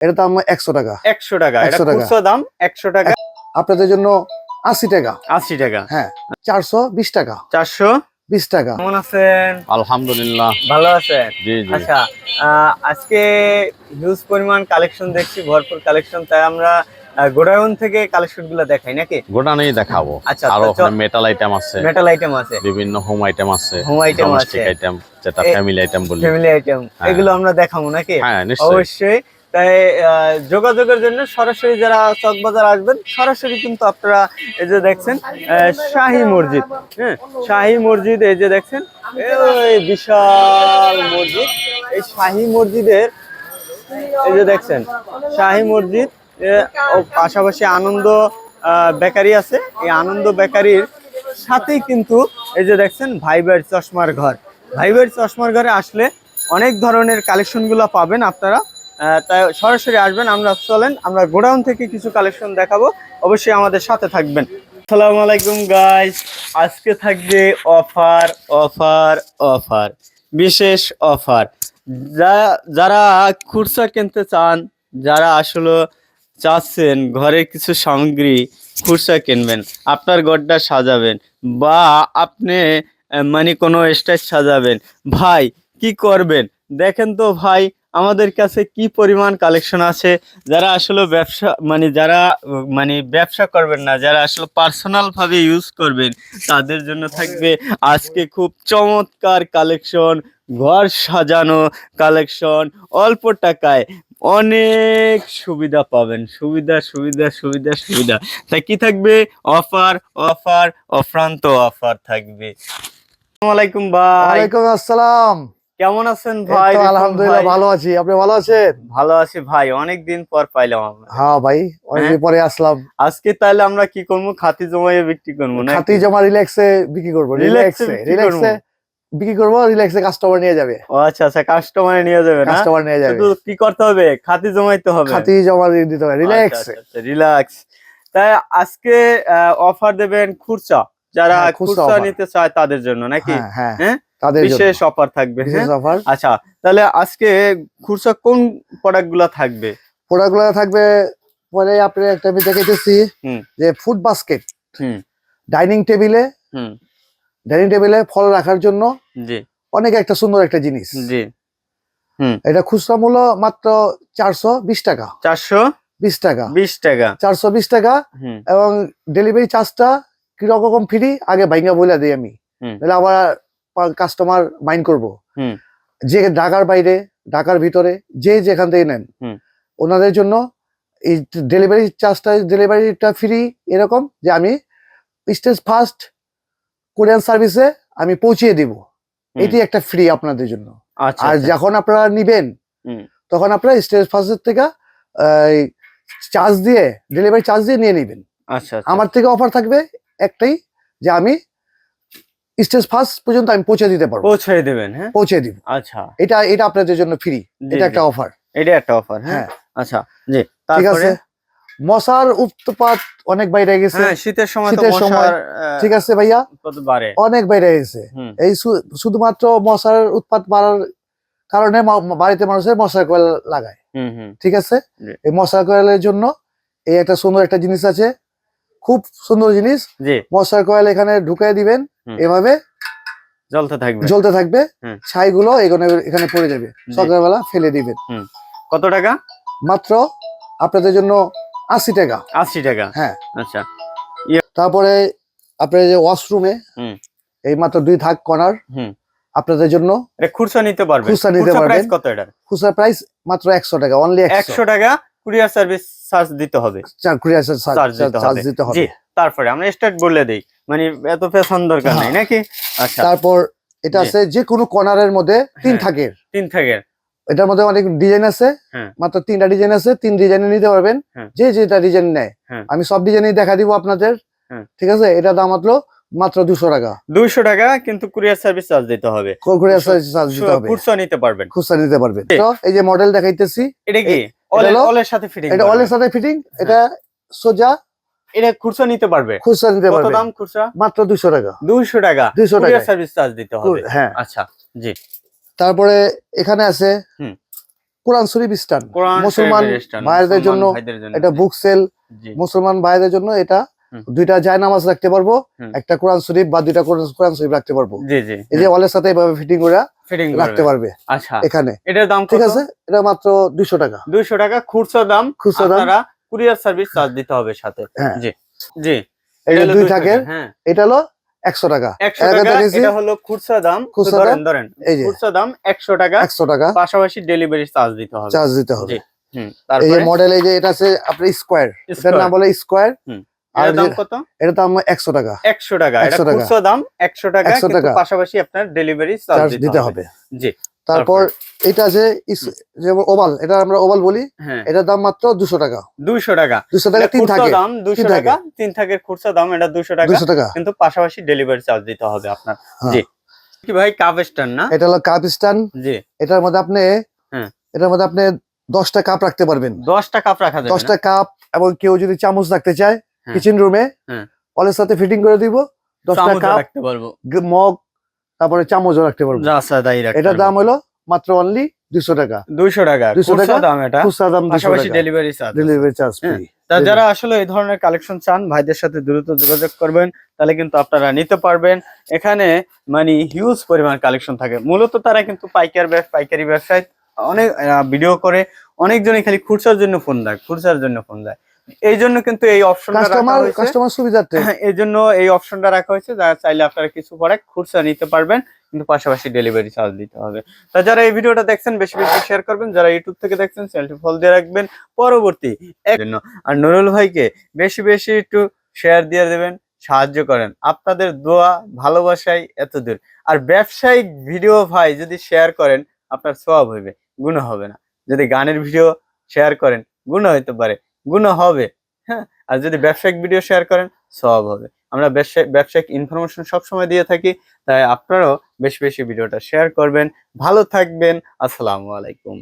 এটা দাম একশো টাকা। একশো টাকা। এটা 100 টাকা। খুচরো দাম একশো টাকা। আপনাদের জন্য আশি টাকা। আশি টাকা। হ্যাঁ চারশো বিশ টাকা। চারশো বিশ টাকা। কেমন আছেন? আলহামদুলিল্লাহ। ভালো আছেন? জি জি। আচ্ছা আজকে হিউজ পরিমাণ কালেকশন দেখছি ভরপুর কালেকশন তাই আমরা গোডাউন থেকে কালেকশনগুলো দেখাই নাকি? গোডানেই দেখাবো। আচ্ছা, আরও তো ওখানে মেটাল আইটেম আছে। মেটাল আইটেম আছে। বিভিন্ন হোম আইটেম আছে। হোম আইটেম আছে। আইটেম যেটা ফ্যামিলি আইটেম বলি। Family item. এগুলো আমরা দেখাবো নাকি? হ্যাঁ নিশ্চয়ই। অবশ্যই। তাই যোগাযোগের জন্য সরাসরি যারা চকবাজার আসবেন, সরাসরি কিন্তু আপনারা এই যে দেখছেন শাহী মসজিদ হ্যাঁ শাহী মসজিদ এই যে দেখছেন, এই বিশাল মসজিদ, এই শাহী মসজিদের এই যে দেখছেন, শাহী মসজিদ পাশাপাশি আনন্দ বেকারি আছে, এই আনন্দ বেকারির সাথেই কিন্তু এই যে দেখছেন, ভাইবের চশমার ঘর। ভাইবের চশমার ঘরে আসলে অনেক ধরনের কালেকশনগুলো পাবেন আপনারা। তাই সরাসরি আসবেন, আমরা চলেন, আমরা গোডাউন থেকে কিছু কালেকশন দেখাবো। অবশ্যই আমাদের সাথে থাকবেন। আসসালামু আলাইকুম গাইস আজকে থাকবে অফার অফার অফার, বিশেষ অফার। যা, যারা খুরসা কিনতে চান, যারা আসলে চাচ্ছেন ঘরে কিছু সামগ্রী, খুরসা কিনবেন, আপনার ঘরটা সাজাবেন, বা আপনি মানে কোনো স্টেজ সাজাবেন। ভাই, কি করবেন? দেখেন তো ভাই আমাদের কাছে কি পরিমাণ কালেকশন আছে? যারা আসলে ব্যবসা মানে যারা মানে ব্যবসা করবেন না, যারা আসলে পার্সোনাল ভাবে ইউজ করবেন, তাদের জন্য থাকবে আজকে খুব চমৎকার কালেকশন ঘর সাজানো কালেকশন অল্প টাকায় অনেক সুবিধা পাবেন। সুবিধা সুবিধা সুবিধা সুবিধা। তাই কি থাকবে? অফার অফার অফ্রান্ত অফার থাকবে। আসসালামু আলাইকুম ভাই। ওয়ালাইকুম আসসালাম। কেমন আছেন ভাই? আলহামদুলিল্লাহ ভালো আছি। আপনি ভালো আছেন? ভালো আছি ভাই অনেকদিন পর পাইলাম আমরা। হ্যাঁ ভাই অনেকদিন পরে আসলাম। আজকে তাহলে আমরা কি করব? খাতি জমাইয়ে বিক্রি করব না খাতি জমা রিল্যাক্সে বিক্রি করব। রিল্যাক্সে রিল্যাক্সে বিক্রি করব রিল্যাক্সে কাস্টমার নিয়ে যাবে। ও আচ্ছা আচ্ছা কাস্টমার নিয়ে যাবে না? কাস্টমার নিয়ে যাবে। শুধু কি করতে হবে? খাতি জমাইতে হবে? খাতি জমা দিতে হবে। রিল্যাক্সে রিল্যাক্স তাই আজকে অফার দেবেন খুরসা যারা হ্যাঁ, খুচরা নিতে চায় তাদের জন্য নাকি? হ্যাঁ হ্যাঁ। হ্যাঁ? তাদের বিশেষ অফার থাকবে বিশেষ হ্যাঁ? অফার আচ্ছা তাহলে আজকে খুরসা কোন প্রোডাক্টগুলা থাকবে? প্রোডাক্টগুলো থাকবে পরে আপনি একটা আমি দেখাইতেছি যে ফুড বাস্কেট ডাইনিং টেবিলে হুম। ডাইনিং টেবিলে ফল রাখার জন্য জি। অনেক একটা সুন্দর একটা জিনিস। জি। এটা খুচরা মূল্য মাত্র চারশো বিশ টাকা। চারশো বিশ টাকা। বিশ টাকা। চারশো বিশ টাকা। এবং ডেলিভারি চার্জটা কীরকম ফ্রি আগে ভাইঙ্গা বলে দিই আমি। তাহলে আবার কাস্টমার মাইন্ড করব। যে ঢাকার বাইরে ঢাকার ভিতরে যে যেখান থেকে নেন ওনাদের জন্য এই ডেলিভারি চার্জটা ডেলিভারিটা ফ্রি এরকম যে আমি স্টেজ ফার্স্ট কোরিয়ান সার্ভিসে আমি পৌঁছিয়ে দিব। এটি একটা ফ্রি আপনাদের জন্য। আচ্ছা আর আচ্ছা। যখন আপনারা নিবেন তখন আপনারা স্টেজ ফার্স্টের থেকে চার্জ দিয়ে ডেলিভারি চার্জ দিয়ে নিয়ে নেবেন। আচ্ছা আচ্ছা। আমার থেকে অফার থাকবে একটাই যে আমি স্টেজ ফার্স্ট পর্যন্ত আমি পৌঁছে দিতে পারব। পৌঁছে দেবেন হ্যাঁ? পৌঁছে দিব। আচ্ছা। এটা এটা আপনাদের জন্য ফ্রি এটা একটা অফার এটা একটা অফার হ্যাঁ? হ্যাঁ। আচ্ছা জি ঠিক আছে। মশার উৎপাত অনেক বাইরে গেছে। হ্যাঁ শীতের সময় শীতের সময়, ঠিক আছে ভাইয়া? অনেক বাইরে গেছে। এই শুধুমাত্র মশার উৎপাত বাড়ার কারণে বাড়িতে মানুষের মশার কয়েল লাগায়। হুম হুম। ঠিক আছে? এই মশার কয়েলের জন্য এই একটা সুন্দর একটা জিনিস আছে। খুব সুন্দর জিনিস। মশার কয়েল এখানে ঢুকিয়ে দিবেন এভাবে জ্বলতে থাকবে। জ্বলতে থাকবে। ছাইগুলো এখানে এখানে পড়ে যাবে। সকালবেলা ফেলে দিবেন। কত টাকা? মাত্র আপনাদের জন্য আশি টাকা। আশি টাকা? হ্যাঁ। আচ্ছা। তারপরে আপনার যে ওয়াশরুমে। এই মাত্র দুই থাক কর্নার আপনাদের জন্য এটা খুচরা নিতে পারবে খুচরা নিতে পারবেন। কত এটার? খুচরা প্রাইস মাত্র একশো টাকা অনলি একশো টাকা কুরিয়ার সার্ভিস চার্জ দিতে হবে। দিতে চার্জ দিতে হবে। জি তারপরে আমরা স্টার্ট বলে দেই। মানে এত পেছন দরকার হ্যাঁ। নাই নাকি? আচ্ছা। তারপর এটা আছে যে কোনো কর্নারের মধ্যে তিন হ্যাঁ। থাকের তিন থেকে। এটার মধ্যে অনেক ডিজাইন আছে। হ্যাঁ। মাত্র তিনটা ডিজাইন আছে তিন ডিজাইনে নিতে পারবেন। যে যেটা ডিজাইন নেয়। আমি সব ডিজাইনই দেখা দিব আপনাদের। ঠিক আছে? এটা দাম মাত্র মাত্র দুশো টাকা। দুইশো টাকা কিন্তু কুরিয়ার সার্ভিস চার্জ দিতে হবে। করে চার্জ দিতে হবে। খুচরা নিতে পারবেন। খুচরা নিতে পারবেন। তো এই যে মডেল দেখাইতেছি এটা কি? অলের সাথে ফিটিং এটা অলের সাথে ফিটিং হ্যাঁ। এটা সোজা এটা খুচরা নিতে পারবে। খুচরা নিতে কত দাম খুচরা মাত্র দুশো টাকা। দুইশো টাকা। দুইশো কুরিয়ার টাকা সার্ভিস চার্জ দিতে হবে। হ্যাঁ। আচ্ছা জি। তারপরে এখানে আছে কোরআন শরীফ কোরআন মুসলমান ভাইদের জন্য এটা বুক সেল মুসলমান ভাইদের জন্য এটা। দুইটা জায়নামাজ রাখতে পারব। একটা কোরআন শরীফ বা দুইটা কোরআন- শরীফ রাখতে পারব। এই যে অলের সাথে এভাবে ফিটিং করে ফিটিং রাখতে পারবে আচ্ছা এখানে। এটার দাম ঠিক আছে? এটা মাত্র দুইশো টাকা। দুইশো টাকা খুচরা দাম। খুচরা দাম। আপনারা কুরিয়ার সার্ভিস চার্জ দিতে হবে সাথে। হ্যাঁ। জি জি। এটা দুই 200 থাকের। হ্যাঁ। এটা হলো একশো টাকা। এটা হলো খুচরা দাম। ধরেন ধরেন খুচরা দাম একশো টাকা। একশো টাকা। পাশাপাশি ডেলিভারি চার্জ দিতে হবে। চার্জ দিতে হবে। এই যে মডেল এই যে এটা আছে আপনার স্কোয়ার এটার নাম বলে স্কোয়ার হুম। আর এটার দাম যে- কত? এটার দাম একশো টাকা। একশো টাকা। এটা খুচরা দাম একশো টাকা কিন্তু পাশাপাশি আপনার ডেলিভারি চার্জ চার্জ দিতে হবে। জি তারপর এটা যেমন ওভাল এটা আমরা ওভাল বলি হ্যাঁ। এটার দাম মাত্র দুশো টাকা। দুইশো টাকা। দুশো টাকা তিন থাকে। দাম তিন টাকা তিন থাকের খুচরা দাম এটা দুইশো টাকা। দুশো টাকা। কিন্তু পাশাপাশি ডেলিভারি চার্জ দিতে হবে আপনার। হ্যাঁ। জি। কি ভাই কাপ স্ট্যান্ড না? এটা হলো কাপ স্ট্যান্ড জি। এটার মধ্যে আপনি হ্যাঁ। এটার মধ্যে আপনি দশটা কাপ রাখতে পারবেন। দশটা কাপ রাখা দশটা কাপ এবং কেউ যদি চামচ রাখতে চায়। কিচেন রুমে। অলের সাথে ফিটিং করে দিব দশটা কাপ রাখতে পারব। মগ তারপরে চামচও রাখতে পারব। এটার দাম হলো মাত্র অনলি দুশো টাকা। দুইশো টাকা 200 খুচরা টাকা, দাম এটা। খুচরা দাম পাশাপাশি ডেলিভারি চার্জ ডেলিভারি চার্জ। তা যারা আসলে এই ধরনের কালেকশন চান ভাইদের সাথে দ্রুত যোগাযোগ করবেন তাহলে কিন্তু আপনারা নিতে পারবেন। এখানে মানে হিউজ পরিমাণ কালেকশন থাকে। মূলত তারা কিন্তু পাইকার পাইকারি ব্যবসায় অনেক ভিডিও করে অনেকজনই খালি খুচরার জন্য ফোন দেয় খুচরার জন্য ফোন দেয়। এই জন্য কিন্তু এই অপশনটা রাখা হয়েছে। কাস্টমার সুবিধার্থে। এই জন্য এই অপশনটা রাখা হয়েছে। যারা চাইলে আপনারা কিছু প্রোডাক্ট খুচরা নিতে পারবেন কিন্তু পাশাপাশি ডেলিভারি চার্জ দিতে হবে। তা যারা এই ভিডিওটা দেখছেন বেশি বেশি শেয়ার করবেন। যারা ইউটিউব থেকে দেখছেন চ্যানেলটি ফলো দিয়ে রাখবেন। পরবর্তী জন্য। আর নুরুল ভাইকে বেশি বেশি একটু শেয়ার দিয়ে দেবেন সাহায্য করেন। আপনাদের দোয়া ভালোবাসাই এত দূর। আর ব্যবসায়িক ভিডিও ভাই যদি শেয়ার করেন আপনার সব হইবে গুণ হবে না। যদি গানের ভিডিও শেয়ার করেন গুণ হইতে পারে। গুণ হবে হ্যাঁ? আর যদি ব্যবসায়িক ভিডিও শেয়ার করেন, সব হবে। আমরা ব্যবসায়িক ব্যবসায়িক ইনফরমেশন সবসময় দিয়ে থাকি, তাই আপনারাও বেশি বেশি ভিডিওটা শেয়ার করবেন। ভালো থাকবেন। আসসালামু আলাইকুম।